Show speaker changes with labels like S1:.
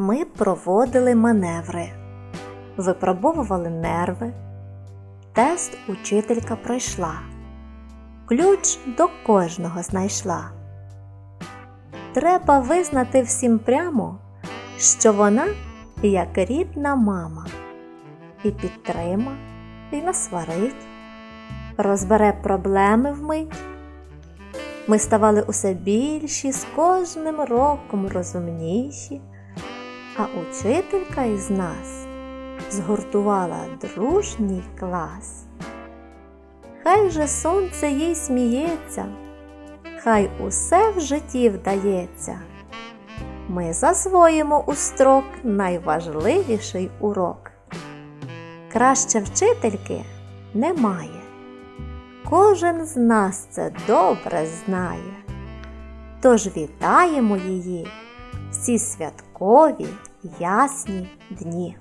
S1: ми проводили маневри, випробовували нерви. Тест учителька пройшла, ключ до кожного знайшла. Треба визнати всім прямо, що вона як рідна мама, і підтрима, і насварить, розбере проблеми вмить. Ми ставали усе більші, з кожним роком розумніші, а учителька із нас згуртувала дружній клас. Хай же сонце їй сміється, хай усе в житті вдається. Ми засвоїмо у строк найважливіший урок. Краще вчительки немає. Кожен з нас це добре знає. Тож вітаємо її всі святкові ясні дні.